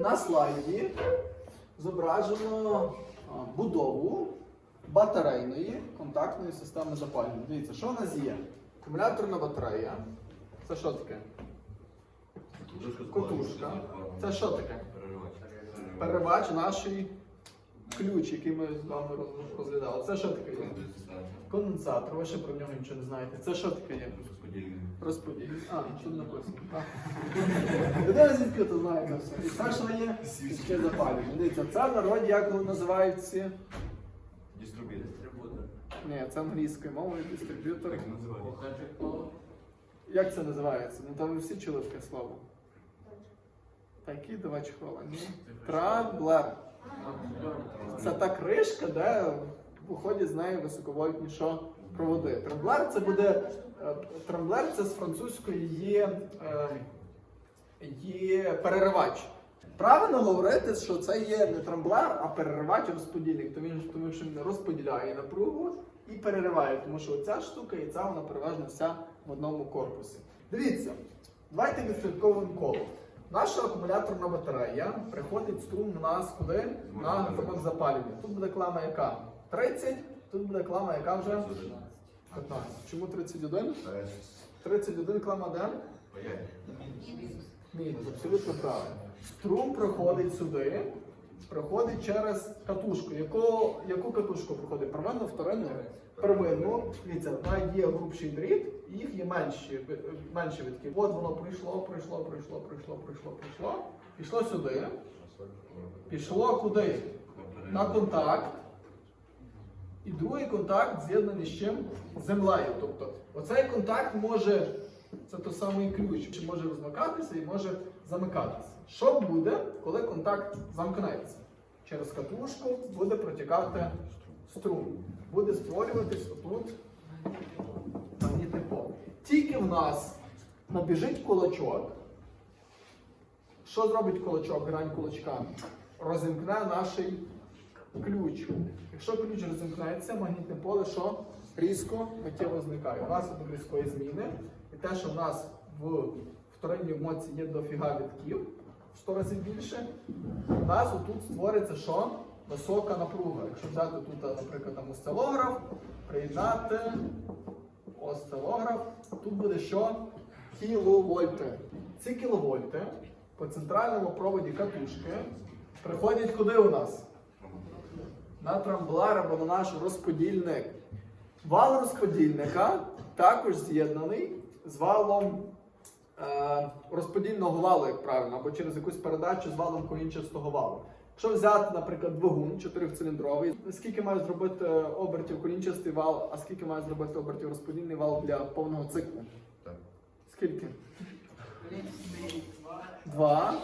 На слайді зображено будову батарейної контактної системи запалювання. Дивіться, що в нас є? Акумуляторна батарея. Це що таке? Котушка. Це що таке? Переривач нашої ключ, який ми з вами роз- розглядали. Це що таке є? Конденсатор. Ви ще про нього нічого не знаєте. Це що таке є? Розподільник. А, що тут написано? Людина звідки то знає це все. І це що є? Свічки запалювання. Дивіться, це в народі як називають ці? Ні, це англійською мовою дистриб'ютор. Як називається? Як це називається? Ну там ви всі чули таке слово. Такі давай чхола. Ні. Трамблер. Це та кришка, де виходять з неї високовольтні що проводи. Трамблер це буде. е, Трамблер це з французької є, е, є переривач. Правильно говорити, що це є не трамблер, а переривач розподільник, тому, що- він розподіляє напругу і перериває, тому що ця штука і ця вона переважно вся в одному корпусі. Дивіться, давайте відслідковуємо коло. Наша акумуляторна батарея приходить струм у нас куди? На замок запалювання. Тут буде клама яка? 30, тут буде клама яка вже 15. Чому 31? 31 клама де? Мінус, абсолютно правильно. Струм проходить сюди, проходить через катушку. Яку, яку катушку проходить? Первинну, вторинну? Первинну. Дивіться, є грубший дріт, їх є менші, менші витки. От воно прийшло, прийшло, прийшло, прийшло, прийшло, прийшло. Пішло сюди. Пішло куди? На контакт. І другий контакт з'єднаний з чим? Землею. Тобто, оцей контакт може, це той самий ключ, чи може розмикатися і може замикатися. Що буде, коли контакт замкнеться? Через катушку буде протікати струм. Буде створюватись отут магнітне поле. Тільки в нас набіжить кулачок. Що зробить кулачок, грань кулачка? Розімкне наш ключ. Якщо ключ розімкнеться, магнітне поле що? Різко миттєво зникає. У нас є різкої зміни. І те, що в нас в вторинній моці є дофіга вітків, в 100 разів більше, у нас тут створиться що? Висока напруга. Якщо взяти тут, наприклад, там осцилограф, приєднати осцилограф, тут буде що? Кіловольти. Ці кіловольти по центральному проводі катушки приходять куди у нас? На трамблер або на наш розподільник. Вал розподільника також з'єднаний з валом е, розподільного валу, як правильно, або через якусь передачу з валом колінчастого валу. Якщо взяти, наприклад, двигун чотирициліндровий, скільки має зробити обертів колінчастий вал, а скільки має зробити обертів розподільний вал для повного циклу? Так. Скільки? Два.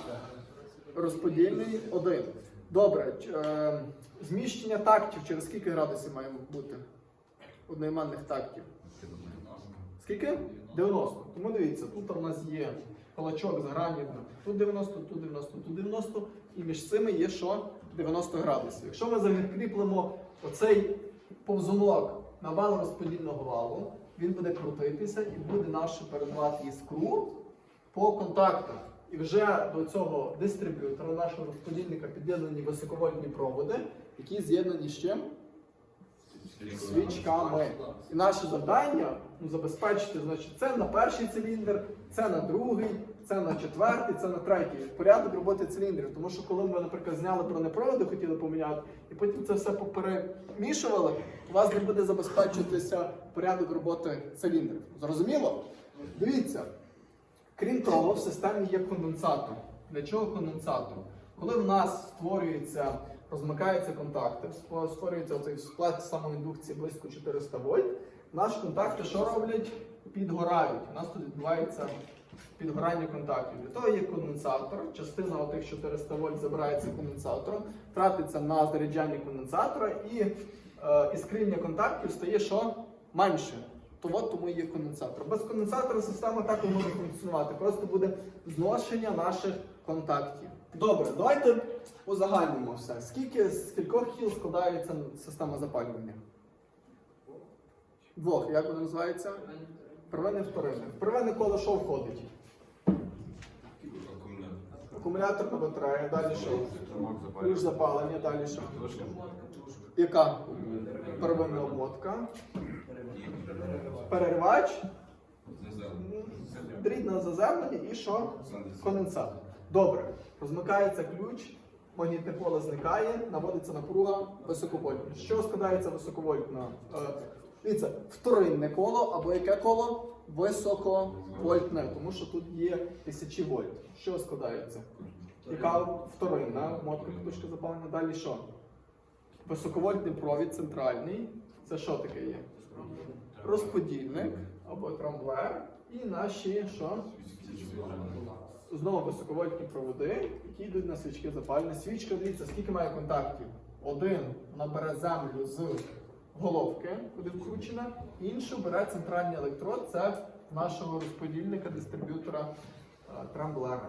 Розподільний один. Добре. Е, зміщення тактів через скільки градусів має бути? Одноіменних тактів. Скільки? 90. Тому дивіться, тут у нас є кулачок з гранів. Тут 90, тут 90, тут 90. І між цими є що? 90 градусів. Якщо ми закріплемо оцей повзунок на вал розподільного валу, він буде крутитися і буде наш передавати іскру по контактах. І вже до цього дистриб'ютора, нашого розподільника, під'єднані високовольтні проводи, які з'єднані з чим? Свічками. І наше завдання ну, забезпечити, значить, це на перший циліндр, це на другий, це на четвертий, це на третій. Порядок роботи циліндрів. Тому що коли ми, наприклад, зняли бронепроводи, хотіли поміняти, і потім це все поперемішували, у вас не буде забезпечуватися порядок роботи циліндрів. Зрозуміло? Дивіться. Крім того, в системі є конденсатор. Для чого конденсатор? Коли в нас створюється, розмикаються контакти, створюється цей склад самоіндукції близько 400 вольт, наші контакти що роблять? Підгорають. У нас тут відбувається підгорання контактів. Для того є конденсатор. Частина отих 400 вольт забирається конденсатором, тратиться на заряджання конденсатора і е, іскріння контактів стає що? Менше. То от тому є конденсатор. Без конденсатора система так і може функціонувати. Просто буде зношення наших контактів. Добре, давайте узагальнимо все. Скільки з кількох кіл складається система запалювання? Двох. Як вона називається? Первинне, вторинне. В первинне коло що входить? Акумулятор на батарея, далі що? Ключ запалення, далі що? Яка? Первинна обмотка. Переривач. Дріт на заземлення і що? Конденсат. Добре. Розмикається ключ, магнітне поле зникає, наводиться напруга високовольтна. Чого складається високовольтна? Е, Дивіться, вторинне коло або яке коло? Високовольтне, тому що тут є тисячі вольт. Чого складається? Яка вторинна мотка катушка запалення? Далі що? Високовольтний провід центральний. Це що таке є? Розподільник або трамблер. І наші що? Знову високовольтні проводи, які йдуть на свічки запалення. Свічка, дивіться, скільки має контактів? Один вона бере землю з головки, куди вкручена, іншу бере центральний електрод, це нашого розподільника, дистриб'ютора е, трамблера.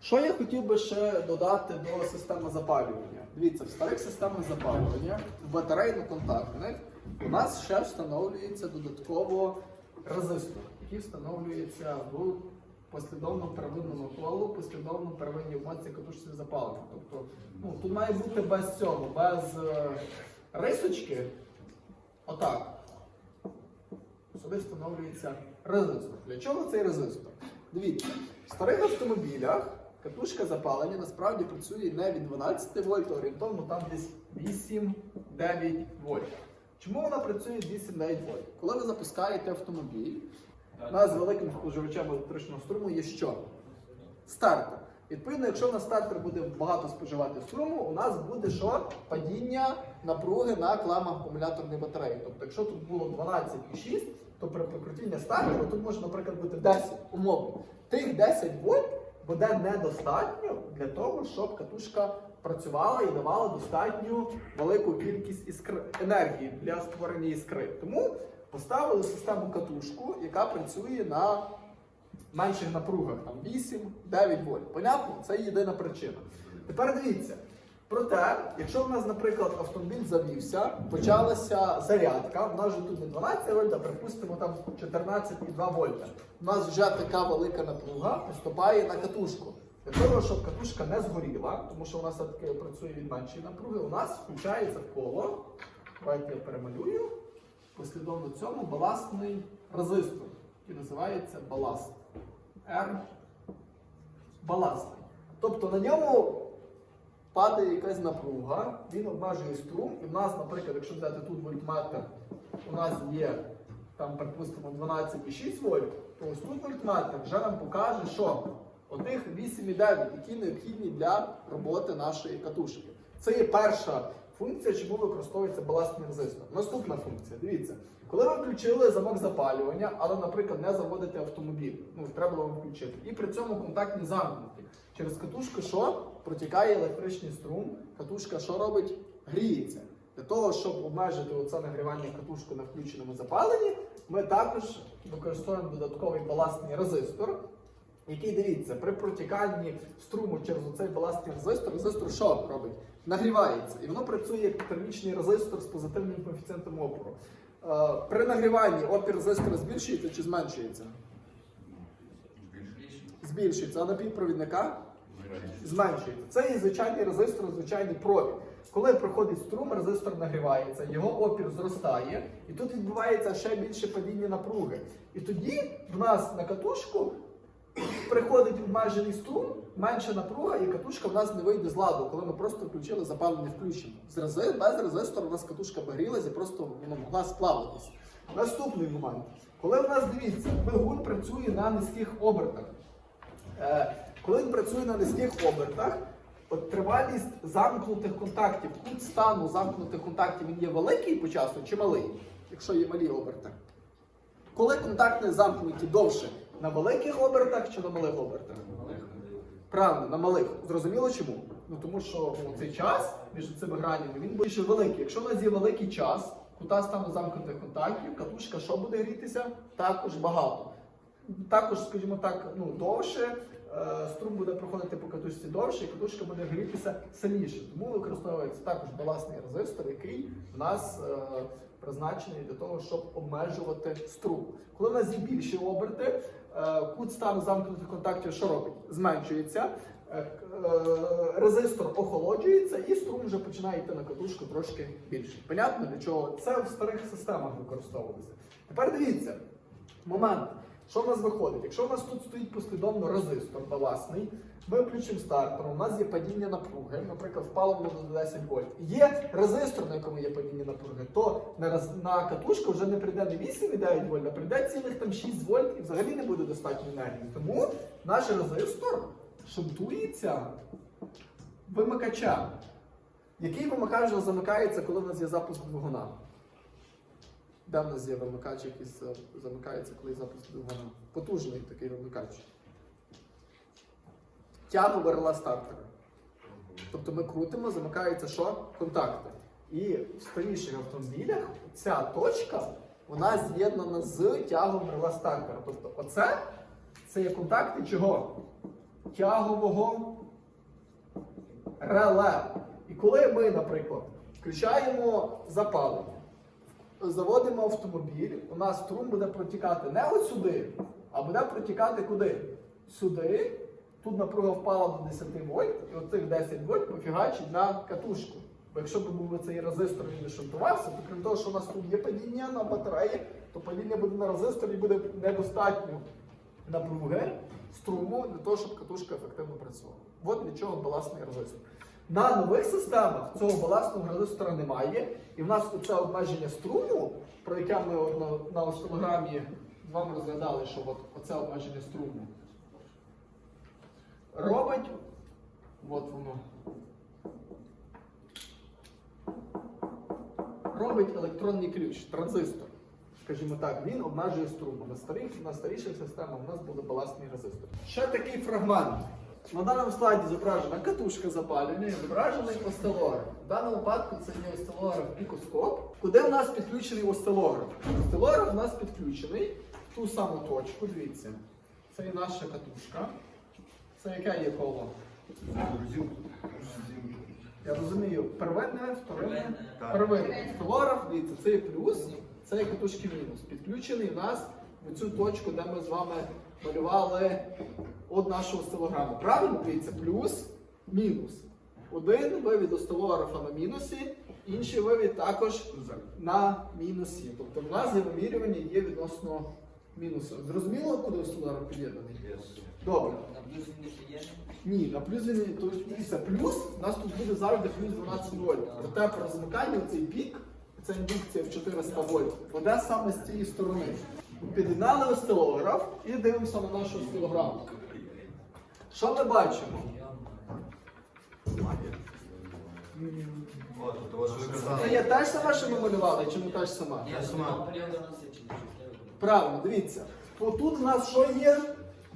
Що я хотів би ще додати до системи запалювання? Дивіться, в старих системах запалювання, в батарейно-контактних, у нас ще встановлюється додатково резистор, який встановлюється в послідовному первинному колу, послідовному первинній обмотці катушці запалення. Тобто, ну, тут має бути без цього, без е, рисочки. Отак. Сюди встановлюється резистор. Для чого цей резистор? Дивіться, в старих автомобілях катушка запалення насправді працює не від 12 вольт, а орієнтовно там десь 8-9 вольт. Чому вона працює 8-9 вольт? Коли ви запускаєте автомобіль, у нас з великим споживачем електричного струму є що? Стартер. Відповідно, якщо на стартер буде багато споживати струму, у нас буде що? Падіння напруги на кламах акумуляторної батареї. Тобто, якщо тут було 12,6, то при прикрутінні стартеру тут може, наприклад, бути 10 умовно. Тих 10 вольт буде недостатньо для того, щоб катушка працювала і давала достатню велику кількість іскр... енергії для створення іскри. Тому поставили систему катушку, яка працює на менших напругах, там 8-9 вольт. Понятно? Це єдина причина. Тепер дивіться. Проте, якщо в нас, наприклад, автомобіль завівся, почалася зарядка, в нас же тут не 12 вольт, а припустимо там 14,2 вольта. У нас вже така велика напруга поступає на катушку. Для того, щоб катушка не згоріла, тому що у нас все-таки працює від меншої напруги, у нас включається коло. Давайте я перемалюю. Послідовно цьому баластний резистор, який називається баласт. R баластний. Тобто на ньому падає якась напруга, він обмежує струм, і в нас, наприклад, якщо взяти тут вольтметр, у нас є там, припустимо, 12,6 вольт, то ось тут вольтметр вже нам покаже, що отих 8,9, які необхідні для роботи нашої катушки. Це є перша функція, чому використовується баластний резистор. Наступна функція, дивіться, коли ви включили замок запалювання, але, наприклад, не заводите автомобіль, ну треба було включити, і при цьому контактні замкнуті. Через катушку що? Протікає електричний струм, катушка що робить? Гріється. Для того, щоб обмежити оце нагрівання катушки на включеному запаленні, ми також використовуємо додатковий баластний резистор, який дивіться, при протіканні струму через оцей баластний резистор, резистор що робить? Нагрівається. І воно працює як термічний резистор з позитивним коефіцієнтом опору. Е, При нагріванні опір резистора збільшується чи зменшується? Збільшується, а напівпровідника зменшується. Це є звичайний резистор, звичайний провід. Коли проходить струм, резистор нагрівається, його опір зростає, і тут відбувається ще більше падіння напруги. І тоді в нас на катушку приходить обмежений струм, менша напруга, і катушка в нас не вийде з ладу, коли ми просто включили запалення включено. З рези, без резистора у нас катушка багрілася і просто ну, могла сплавитися. Наступний момент. Коли в нас дивіться, двигун працює на низьких обертах. Е, коли він працює на низьких обертах, от тривалість замкнутих контактів, кут стану замкнутих контактів він є великий по часу чи малий, якщо є малі оберти. Коли контакти замкнуті довше на великих обертах чи на малих обертах? Правильно, на малих. Зрозуміло чому? Ну тому що ну, цей час між цими гранями він більше великий. Якщо у нас є великий час, кута стану замкнутих контактів, катушка що буде грітися? Також багато. Також, скажімо так, ну довше. е, Струм буде проходити по катушці довше, і катушка буде грітися сильніше. Тому використовується також балансний резистор, який в нас е, призначений для того, щоб обмежувати струм. Коли в нас є більші оберти, кут стану замкнутих контактів що робить? Зменшується. е, е, Резистор охолоджується і струм вже починає йти на катушку трошки більше. Понятно для чого? Це в старих системах використовувалося. Тепер дивіться, момент. Що в нас виходить? Якщо в нас тут стоїть послідовно резистор баласний, ми включимо стартер, у нас є падіння напруги, наприклад, впало воно до 10 вольт. Є резистор, на якому є падіння напруги, то на, на катушку вже не прийде не 8,9 вольт, а прийде цілих там 6 вольт і взагалі не буде достатньо енергії. Тому наш резистор шунтується вимикача. Який вимикач замикається, коли в нас є запуск двигуна? Де в нас є вимикач, який замикається, коли запуск двигуна? Потужний такий вимикач. Тягу реле стартера. Тобто ми крутимо, замикаються що? Контакти. І в старіших автомобілях ця точка вона з'єднана з тягом реле стартера. Тобто оце це є контакти чого? Тягового реле. І коли ми, наприклад, включаємо запалення, заводимо автомобіль, у нас струм буде протікати не от сюди, а буде протікати куди? Сюди. Тут напруга впала до 10 вольт, і оцих 10 вольт пофігачить на катушку. Бо якщо б був цей резистор він не шунтувався, то крім того, що у нас тут є падіння на батареї, то падіння буде на резисторі буде недостатньо напруги струму для того, щоб катушка ефективно працювала. От для чого балансний резистор. На нових системах цього балансного резистора немає, і в нас оце обмеження струму, про яке ми на, на осцилограмі з вами розглядали, що от оце обмеження струму робить. От воно. Робить електронний ключ, транзистор. Скажімо так, він обмежує струм. На старих, на старіших системах у нас буде балансний резистор. Ще такий фрагмент. На даному слайді зображена катушка запалювання, і зображений осцилограф. В даному випадку це є осцилограф пікоскоп, куди у нас підключений осцилограф. Осцилограф у нас підключений в ту саму точку. Дивіться, це є наша катушка. Це яке є коло? Я розумію, первинне, вторинне, первинне. Осцилограф, дивіться, це є плюс, це є катушки мінус. Підключений у нас в цю точку, де ми з вами малювали от нашу осцилограму. Правильно, дивіться, плюс, мінус. Один вивід осцилографа на мінусі, інший вивід також на мінусі. Тобто в нас є вимірювання є відносно мінусу. Зрозуміло, куди осцилограф під'єднаний? Добре. На плюс він не? Ні, на плюс він то дивіться, плюс у нас тут буде завжди плюс 12 вольт. Проте при замиканні цей пік, ця індукція в 400 вольт, буде саме з цієї сторони. Під'єднали осцилограф і дивимося на нашу осцилограму. Що ми бачимо? Це є те ж саме, що ми малювали, чи не те ж сама? Сама. Правильно, дивіться. То тут у нас що є?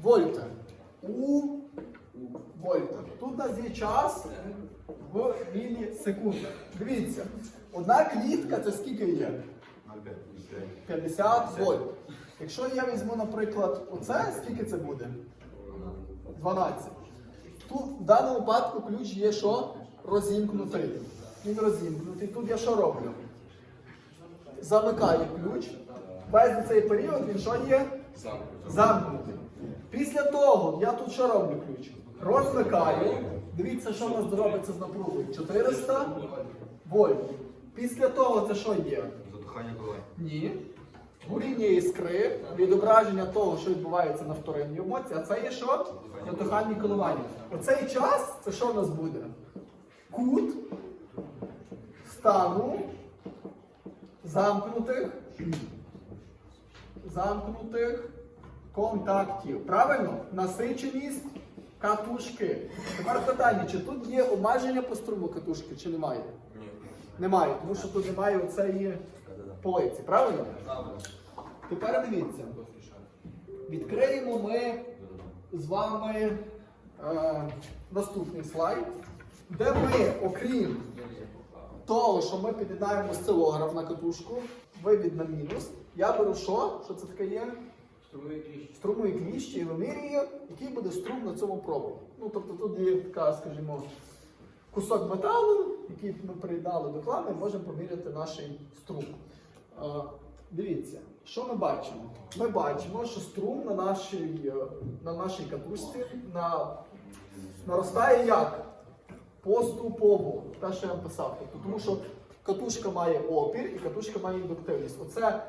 Вольта. У вольта. Тут у нас є час в мілісекундах. Дивіться, одна клітка це скільки є? 50 вольт. Якщо я візьму, наприклад, оце, скільки це буде? 12. Тут в даному випадку ключ є що? Розімкнутий. Він розімкнутий. Тут я що роблю? Замикаю ключ. Весь цей період він що є? Замкнутий. Після того я тут що роблю ключ? Розмикаю. Дивіться, що в нас робиться з напругою. 400 вольт. Після того це що є? Затухання коли. Ні. Горіння іскри, відображення того, що відбувається на вторинній емоції, а це є що? Натухальні коливання. Оцей час це що в нас буде? Кут стану замкнутих, замкнутих контактів. Правильно? Насиченість катушки. Тепер питання, чи тут є обмеження по струму катушки, чи немає? Немає, тому що тут немає оцеї полиці, правильно? Тепер дивіться. Відкриємо ми з вами е, наступний слайд, де ми, окрім того, що ми під'єднаємо осцилограф на катушку, вивід на мінус, я беру що? Що це таке є? Струмові кліщі і вимірюю, який буде струм на цьому проводі. Ну, тобто тут є така, скажімо, кусок металу, який ми приєднали до клами, і можемо поміряти наш струм. Дивіться, що ми бачимо? Ми бачимо, що струм на нашій, е, на нашій катушці на, наростає як? Поступово. Те, що я вам писав. Тобто, тому що катушка має опір і катушка має індуктивність. Оце е,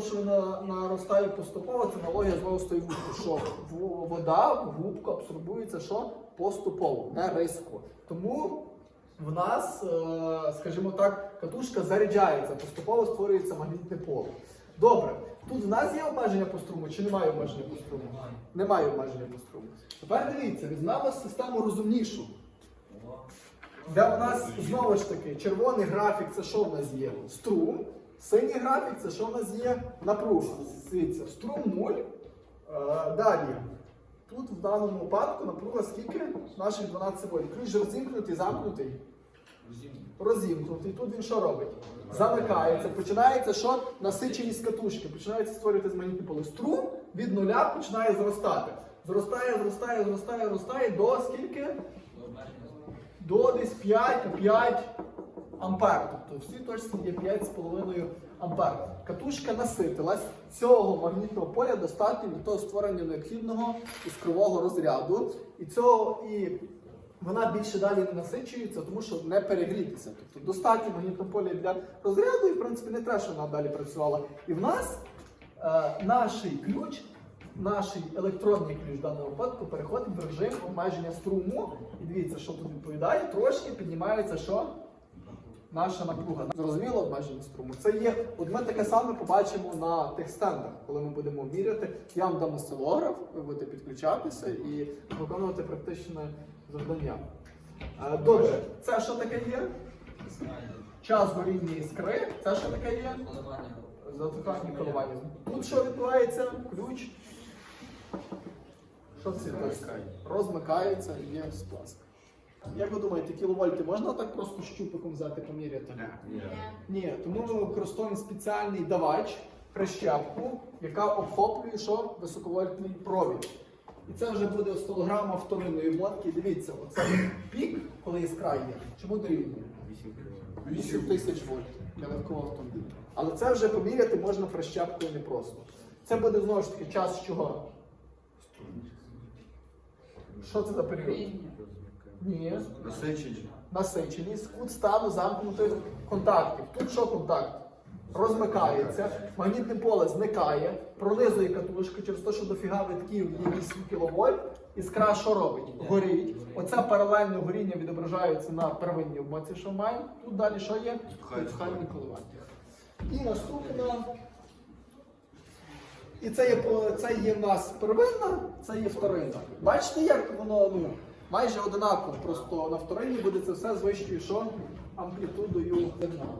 що вона наростає поступово, це аналогія знову вудкою, що вода в губку абсорбується що? поступово, не різко. Тому в нас, е, скажімо так, катушка заряджається, поступово створюється магнітне поле. Добре, тут в нас є обмеження по струму чи немає обмеження по струму? Немає обмеження по струму. Тепер дивіться, візьмемо систему розумнішу. Де у нас знову ж таки червоний графік це що в нас є? Струм. Синій графік це що в нас є? Напруга. Дивіться, струм 0. Е, далі. Тут в даному випадку напруга скільки? Наших 12 вольт. Ключ розімкнутий, замкнутий. Розімкнутий. Тут він що робить? Замикається. Починається що? Насиченість катушки. Починається створювати магнітне поле. Струм від нуля починає зростати. Зростає, зростає, зростає, зростає до скільки? до десь 5-5 ампер. Тобто всі точці є 5,5 ампер. Катушка наситилась. Цього магнітного поля достатньо для того створення необхідного іскрового розряду. І цього і вона більше далі не насичується, тому що не перегрітися. Тобто достатньо магнітного поля для розряду, і в принципі не треба, щоб вона далі працювала. І в нас е, наш ключ наш електронний ключ в даному випадку переходить в режим обмеження струму. І дивіться, що тут відповідає, трошки піднімається що? Наша напруга. Зрозуміло обмеження струму. Це є, от ми таке саме побачимо на тих стендах, коли ми будемо міряти. Я вам дам осцилограф, ви будете підключатися і виконувати практичне завдання. Е, Добре, це що таке є? Час горіння іскри. Це що таке є? Затухання коливання. Тут що відбувається? Ключ. Що це? Розмикається є сплеск. Як ви думаєте, кіловольти можна так просто щупиком взяти поміряти? Ні, тому ми використовуємо спеціальний давач, прищепку, яка охоплює що? високовольтний провід. І це вже буде осцилограма вторинної мотки. Дивіться, оце пік, коли іскра є. Чому дорівнює? 8 тисяч вольт для легкого автомобіля. Але це вже поміряти можна прищепкою не просто. Це буде знову ж таки час чого? Що це за період? Ні. Насичення. Насиченість, кут стану замкнутих контактів. Тут що контакт? Розмикається, магнітне поле зникає, пронизує катушку через те, що дофіга витків є 8 кВт. Іскра що робить? Горить. Оце паралельне горіння відображається на первинній обмотці, що маємо. Тут далі що є? Підхальне коливання. І наступна. І це є, це є в нас первинна, це є вторинна. Бачите, як воно ну, майже одинаково. Просто на вторинні буде це все з вищою що? амплітудою сигналу.